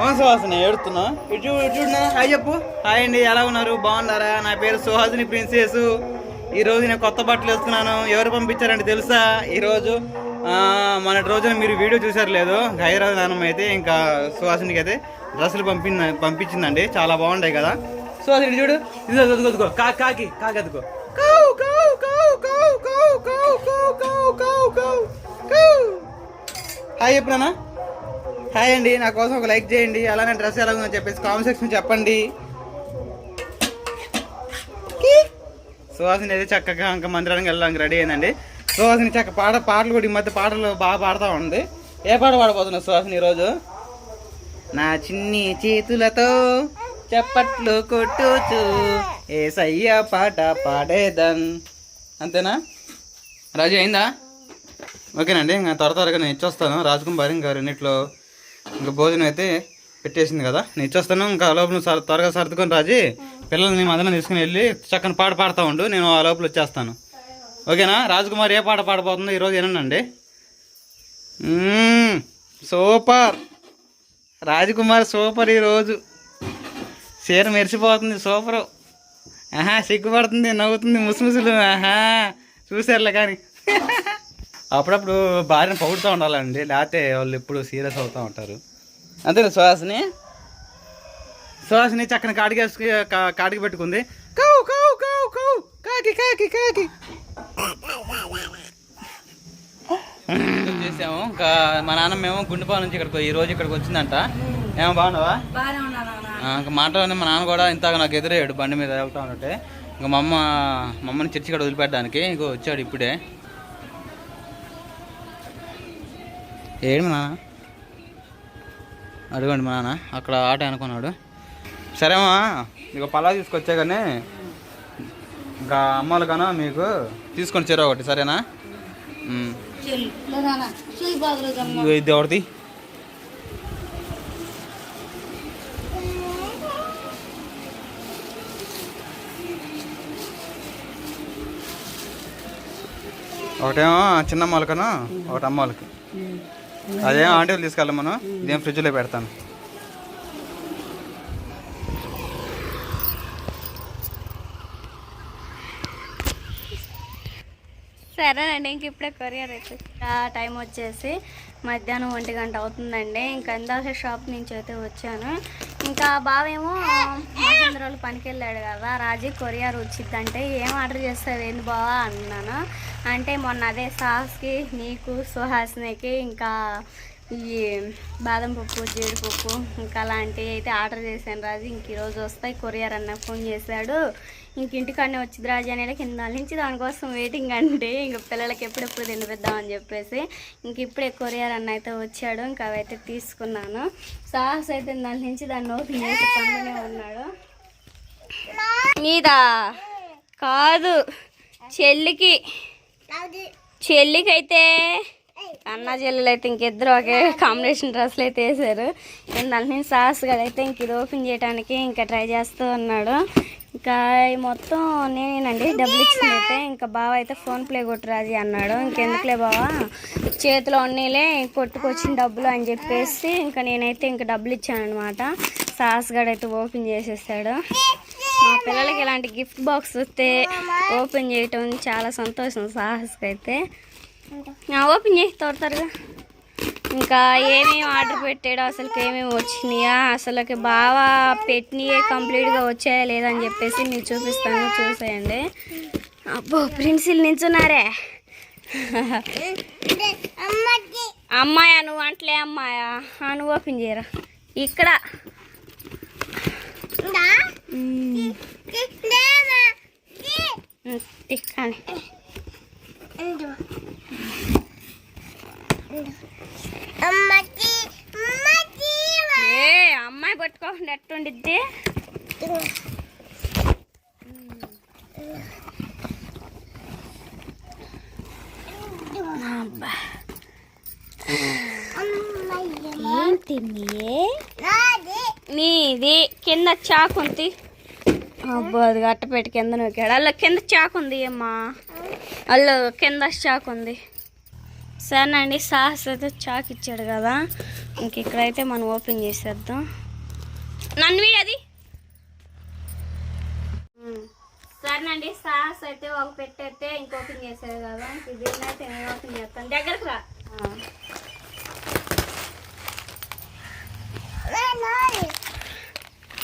వంశవాసన ఏడుతున్నా ఇటు చూడనా? హాయ్ చెప్పు. హాయ్ అండి ఎలా ఉన్నారు? బాగున్నారా? నా పేరు సుహాసిని ప్రిన్సెస్. ఈరోజు నేను కొత్త బట్టలు వేస్తున్నాను ఎవరు పంపించారంటే తెలుసా? ఈరోజు మన రోజున మీరు వీడియో చూసారు లేదు? గైరాజు నాన్నమ్మ అయితే ఇంకా సుహాసిని అయితే డ్రెస్సులు పంపింది పంపించిందండి. చాలా బాగుంటాయి కదా. సుహాసిని చూడు. ఇది అదుకో కా కాకి కాకి అదుకో హాయ్ చెప్పినా హాయ్ అండి నా కోసం ఒక లైక్ చేయండి అలానే డ్రెస్ ఎలా ఉందని చెప్పేసి కామెంట్ సెక్షన్ చెప్పండి. సుహాసిని అయితే చక్కగా ఇంకా మందిరానికి వెళ్ళడానికి రెడీ అయిందండి. సుహాసిని చక్క పాట పాటలు కూడా ఈ మధ్య పాటలు బాగా పాడుతూ ఉంది. ఏ పాట పాడబోతున్నా సుహాసిని ఈరోజు? నా చిన్ని చేతులతో చప్పట్లు కొట్టుచు ఏ సయ్య పాట పాడేదన్ అంతేనా? రాజు అయిందా? ఓకేనండి ఇంకా త్వర త్వరగా నేను ఇచ్చొస్తాను. రాజకుమారి ఇంకా రెండిట్లో ఇంకా భోజనం అయితే పెట్టేసింది కదా. నేను ఇచ్చేస్తాను. ఇంకా ఆ లోపల నువ్వు త్వరగా సర్దుకొని రాజీ. పిల్లల్ని మదన తీసుకుని వెళ్ళి చక్కని పాట పాడుతూ ఉండు. నేను ఆ లోపల వచ్చేస్తాను. ఓకేనా? రాజకుమార్ ఏ పాట పాడబోతుందో ఈరోజు వినండి సూపర్. రాజకుమార్ సూపర్ ఈరోజు చీర మెరిసిపోతుంది. సూపరు. ఆహా సిగ్గుపడుతుంది నవ్వుతుంది ముసుముసులు. ఆహా. చూసారులే కానీ. అప్పుడప్పుడు భార్యను పొగుడుతూ ఉండాలండి. లేకపోతే వాళ్ళు ఎప్పుడు సీరియస్ అవుతూ ఉంటారు. అంతేనా సుహాసిని? సుహాసిని చక్కని కాడికి వేసుకు- కా- కాడికి పెట్టుకుంది. కౌ కౌ కౌ కౌ. కాకి కాకి కాకి. చేసాము ఇంకా మా నాన్నమేమో గుండెపాల నుంచి ఇక్కడికి ఈ రోజు ఇక్కడికి వచ్చిందంట. ఏమో బాగున్నావా? ఆ, ఇంకా మాటలోనే మా నాన్న కూడా ఇంతగా నాకు ఎదురయ్యాడు బండి మీద వెళ్తా ఉన్నట్టే ఇంకా మా అమ్మ మా అమ్మని చర్చి ఇక్కడ వదిలిపెట్టడానికి ఇంకో వచ్చాడు ఇప్పుడే. ఏడు మా నాన్న. అడగండి మా నాన్న అక్కడ ఆట అనుకున్నాడు. సరేమా ఇక పలా తీసుకొచ్చా కానీ ఇంకా అమ్మాలు కానా మీకు తీసుకొని చెరో ఒకటి సరేనా? ఇది ఎవరిది? ఒకటేమో చిన్న మొలకను ఒకటి అమ్మోలకి. అదేం ఆంటీలు తీసుకెళ్ళాం మనం ఇదేం ఫ్రిడ్జ్లో పెడతాను. సరేనండి ఇంక ఇప్పుడే కొరియర్ అయితే టైం వచ్చేసి మధ్యాహ్నం ఒంటి గంట అవుతుందండి. ఇంకా ఇందాక షాప్ నుంచి అయితే వచ్చాను. ఇంకా బావేమో మహేంద్రాలు పనికి వెళ్ళాడు కదా రాజీ కొరియర్ వచ్చిందంటే ఏం ఆర్డర్ చేస్తావు ఏంది బావా అన్నాను. అంటే మొన్న అదే సాస్కి నీకు సుహాసినికి ఇంకా ఈ బాదం పప్పు జీడిపప్పు ఇంకా అలాంటివి అయితే ఆర్డర్ చేశాను రాజు. ఇంక ఈరోజు వస్తాయి కొరియర్ అన్న ఫోన్ చేశాడు. ఇంక ఇంటికాడనే వచ్చింది రాజు అనేలా కింద నుంచి దానికోసం వెయిటింగ్ అంటే ఇంక పిల్లలకి ఎప్పుడెప్పుడు తినిపిద్దామని చెప్పేసి ఇంక ఇప్పుడే కొరియర్ అన్న అయితే వచ్చాడు ఇంకా అవైతే తీసుకున్నాను. సాహస్ అయితే దాని నుంచి దాన్ని ఓపెన్ చేసి పండునే ఉన్నాడు. మీదా? కాదు. చెల్లికి. చెల్లికి అయితే అన్న చెల్లెలు అయితే ఇంకిద్దరు ఒకే కాంబినేషన్ డ్రెస్సులు అయితే వేసారు నేను దాని నుంచి సాహస్ గడ అయితే ఇంక ఇది ఓపెన్ చేయడానికి ఇంకా ట్రై చేస్తూ ఉన్నాడు. ఇంకా మొత్తం నేనేనండి. డబ్బులు ఇచ్చినట్టే. ఇంకా బావ అయితే ఫోన్ ప్లే కొట్టురాది అన్నాడు. ఇంకెందుకులే బావా? చేతిలో ఉన్నీలే కొట్టుకొచ్చిన డబ్బులు అని చెప్పేసి ఇంకా నేనైతే ఇంకా డబ్బులు ఇచ్చాను అనమాట అయితే ఓపెన్ చేసేసాడు మా పిల్లలకి ఇలాంటి గిఫ్ట్ బాక్స్ వస్తే ఓపెన్ చేయటం చాలా సంతోషం సాహస్కి అయితే ఓపెన్ చేసి తోడతారుగా. ఇంకా ఏమేమి ఆర్డర్ పెట్టాడో అసలుకి ఏమేమి వచ్చినాయా అసలుకి బాగా పెట్టినయే కంప్లీట్గా వచ్చాయా లేదా అని చెప్పేసి మీకు చూపిస్తాను చూసేయండి అబ్బో ప్రిన్సిల్ నించున్నారే అమ్మాయా నువ్వు అంటలే అమ్మాయా నువ్వు ఓపెన్ చేయరా ఇక్కడ. ఉమ్, తిక్కాలి ఏ అమ్మాయి పట్టుకోకుండా ఎట్టుండిద్ది అబ్బా. ఏంటి నీది. కింద చాకు ఉంది. అబ్బో అది గట్టపెట్టి కింద నొక్కాడు. అలా కింద చాకు ఉంది అమ్మా. అల్లు కింద చాకు ఉంది. సరేనండి సాహస్ అయితే చాక్ ఇచ్చాడు కదా. ఇంక ఇక్కడైతే మనం ఓపెన్ చేసేద్దాం. నన్ను వీడది సరేనండి సాహస్ అయితే ఒక పెట్టయితే ఇంక ఓపెన్ చేశాడు కదా దీన్ని అయితే నేను ఓపెన్ చేస్తాను దగ్గరకు రా.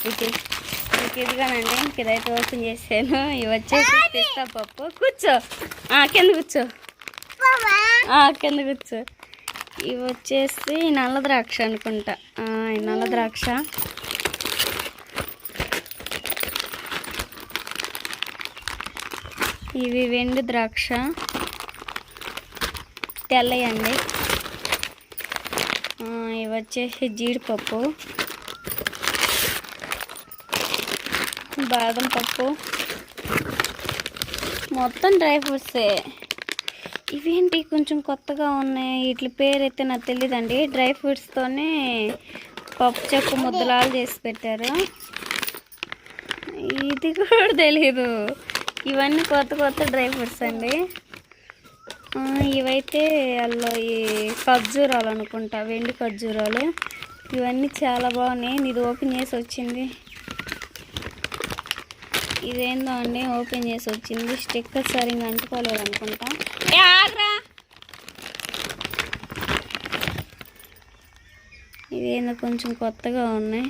ఇది ఇదిగానండి ఇంక ఇదైతే ఓపెన్ చేసాను. ఇవి వచ్చేసి పిస్తా పప్పు. కూర్చో. ఆ, కింద కూర్చో. ఆ, కింద కూర్చో. ఇవి వచ్చేసి నల్ల ద్రాక్ష అనుకుంటా. నల్ల ద్రాక్ష. ఇవి వెండి ద్రాక్ష. తెల్లయండి. ఇవి వచ్చేసి జీడిపప్పు. బాదం పప్పు. మొత్తం డ్రై ఫ్రూట్సే. ఇవేంటి కొంచెం కొత్తగా ఉన్నాయి? వీటి పేరు అయితే నాకు తెలియదండి డ్రై ఫ్రూట్స్తోనే పప్పు చెక్కు ముద్దలాలు చేసి పెట్టారు. ఇది కూడా తెలీదు. ఇవన్నీ కొత్త కొత్త డ్రై ఫ్రూట్స్ అండి. ఇవైతే అల్లో ఈ ఖర్జూరాలు అనుకుంటా వెండి ఖర్జూరాలు. ఇవన్నీ చాలా బాగున్నాయి. ఇది ఓపెన్ చేసి వచ్చింది. ఇదేందో అండి ఓపెన్ చేసి వచ్చింది. స్టిక్కర్ సరిగ్గా అంటుకోలేదు అనుకుంటా. ఇదేందో కొంచెం కొత్తగా ఉన్నాయి.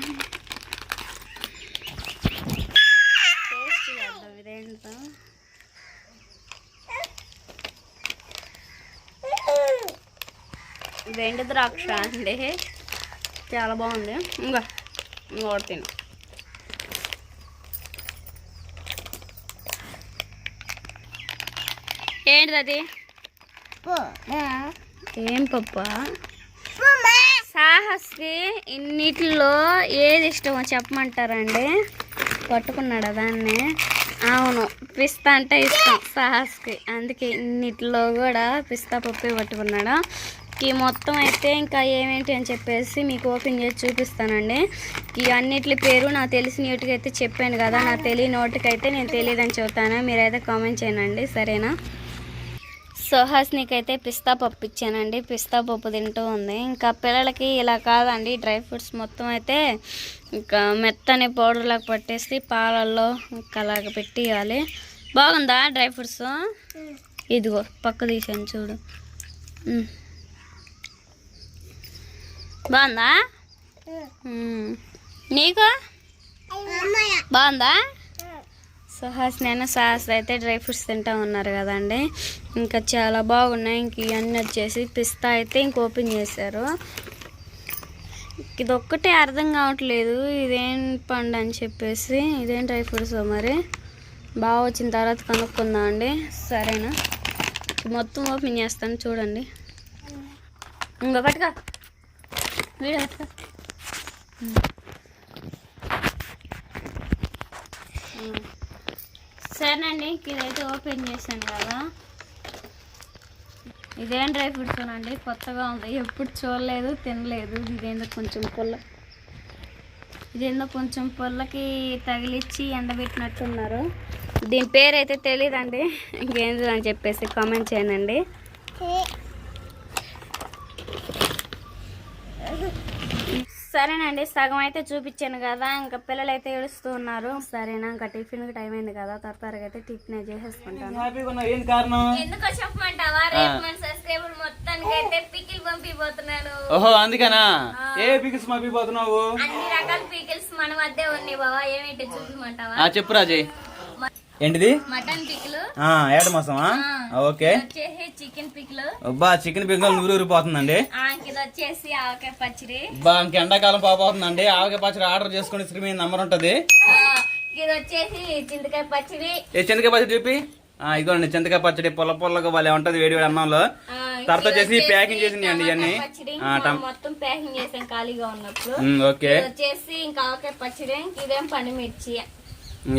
ద్రాక్ష అండి. చాలా బాగుంది. ఇంకా ఇంకోటి తిను. ఏంటిది అది? ఏం పప్ప? సాహస్కి ఇన్నిటిలో ఏది ఇష్టమో చెప్పమంటారండి? పట్టుకున్నాడు దాన్ని? అవును పిస్తా అంటే ఇష్టం సాహస్కి అందుకే ఇన్నిటిలో కూడా పిస్తా పప్పే పట్టుకున్నాడు? ఈ మొత్తం అయితే ఇంకా ఏమేంటి అని చెప్పేసి మీకు ఓపెన్ చేసి చూపిస్తానండి. ఈ అన్నిటి పేరు నాకు తెలిసిన వాటికి అయితే చెప్పాను కదా నాకు తెలియని వాటికైతే నేను తెలియదని చెబుతాను. మీరైతే కామెంట్ చేయండి సరేనా? సుహాస్నికి అయితే పిస్తా పప్పు ఇచ్చానండి. పిస్తా పప్పు తింటూ ఉంది. ఇంకా పిల్లలకి ఇలా కాదండి డ్రై ఫ్రూట్స్ మొత్తం అయితే ఇంకా మెత్తని పౌడర్ లాగా పట్టేసి పాలల్లో ఇంకా అలాగ పెట్టియాలి. బాగుందా డ్రై ఫ్రూట్స్? ఇదిగో పక్క తీసాను చూడు. బాగుందా? నీకు? బాగుందా? సుహాస్ నేను సాహస్ అయితే డ్రై ఫ్రూట్స్ తింటా ఉన్నారు కదండి. ఇంకా చాలా బాగున్నాయి. ఇంక ఇవన్నీ వచ్చేసి పిస్తా అయితే ఇంక ఓపెన్ చేశారు. ఇది ఒక్కటే అర్థం కావట్లేదు. ఇదేం పండు అని చెప్పేసి ఇదేం డ్రై ఫ్రూట్స్ మరి? బాగా వచ్చిన తర్వాత కనుక్కుందాం అండి. సరేనా? మొత్తం ఓపెన్ చేస్తాను. చూడండి. ఇంకొకటిగా సరేనండి ఇదైతే ఓపెన్ చేశాను కదా. ఇదేం డ్రై ఫ్రూట్స్ అండి కొత్తగా ఉంది. ఎప్పుడు చూడలేదు తినలేదు. ఇదేందో కొంచెం పుల్ల ఇదేందో కొంచెం పుల్లకి తగిలిచ్చి ఎండబెట్టినట్టున్నారు. దీని పేరు అయితే తెలియదండి ఇంకేందో అని చెప్పేసి కామెంట్ చేయనండి సరేనండి సగం అయితే చూపించాను కదా ఇంకా పిల్లలు అయితే ఏడుస్తూ ఉన్నారు. సరేనా ఇంకా టిఫిన్ టైం అయింది కదా త్వరగా అయితే టిఫిన్ చేసేసుకుంటాను. హ్యాపీగా ఉన్నావు ఏం కారణం? ఎందుకో చెప్పమంటావా? రేపు మన సబ్స్క్రైబర్ మొత్తానికి అయితే పికిల్ పంపిపోతున్నాను ఓహో అందుకనా? ఏ పిక్స్ మప్పిపోతున్నావు అన్ని రకాల పికిల్స్ మన మధ్య ఉన్నాయి బావా ఏమిటి చూపించమంటావా? ఆ చెప్పు రాజీ ఏంటిది? Mutton pickle. ఏట మాసమా ఓకే. Chicken pickle. అబ్బా చికెన్ పిక్కలు నూరు ఊరిపోతుందండి వచ్చేసి ఆవకాయ పచ్చడి. బా ఇంక ఎండాకాలం పాపోతుందండి ఆవకాయ పచ్చడి ఆర్డర్ చేసుకుని స్క్రీన్ మీద నంబర్ ఉంటది. ఇది వచ్చేసి చింతకాయ పచ్చడి. ఏ చింతకాయ పచ్చడి చెప్పి ఇదిగోండి చింతకాయ పచ్చడి పొల్ల పొల్లగా భలే ఉంటది వేడి వేడి అన్నంలో. తర్వాత వచ్చేసి ప్యాకింగ్ చేసినాయండి టమాటా ఇవన్నీ. మొత్తం ప్యాకింగ్ చేసాం ఖాళీగా ఉన్నప్పుడు. ఓకే. వచ్చేసి ఇంకా ఆవకాయ పచ్చడి ఇదేం పండుమిర్చి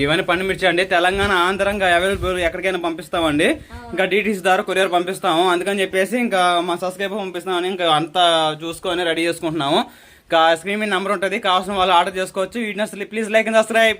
ఇవన్నీ పండు మిర్చి అండి తెలంగాణ ఆంధ్రంగా అవైలబుల్ ఎక్కడికైనా పంపిస్తామండి. ఇంకా డీటీసీ ద్వారా కొరియర్ పంపిస్తాము. అందుకని చెప్పేసి ఇంకా మా సబ్స్క్రైబర్ పంపిస్తామని ఇంకా అంతా చూసుకొని రెడీ చేసుకుంటున్నాము. ఇంకా స్క్రీన్ మీద నెంబర్ ఉంటుంది. కావాల్సిన వాళ్ళు ఆర్డర్ చేసుకోవచ్చు. Videos please like and subscribe.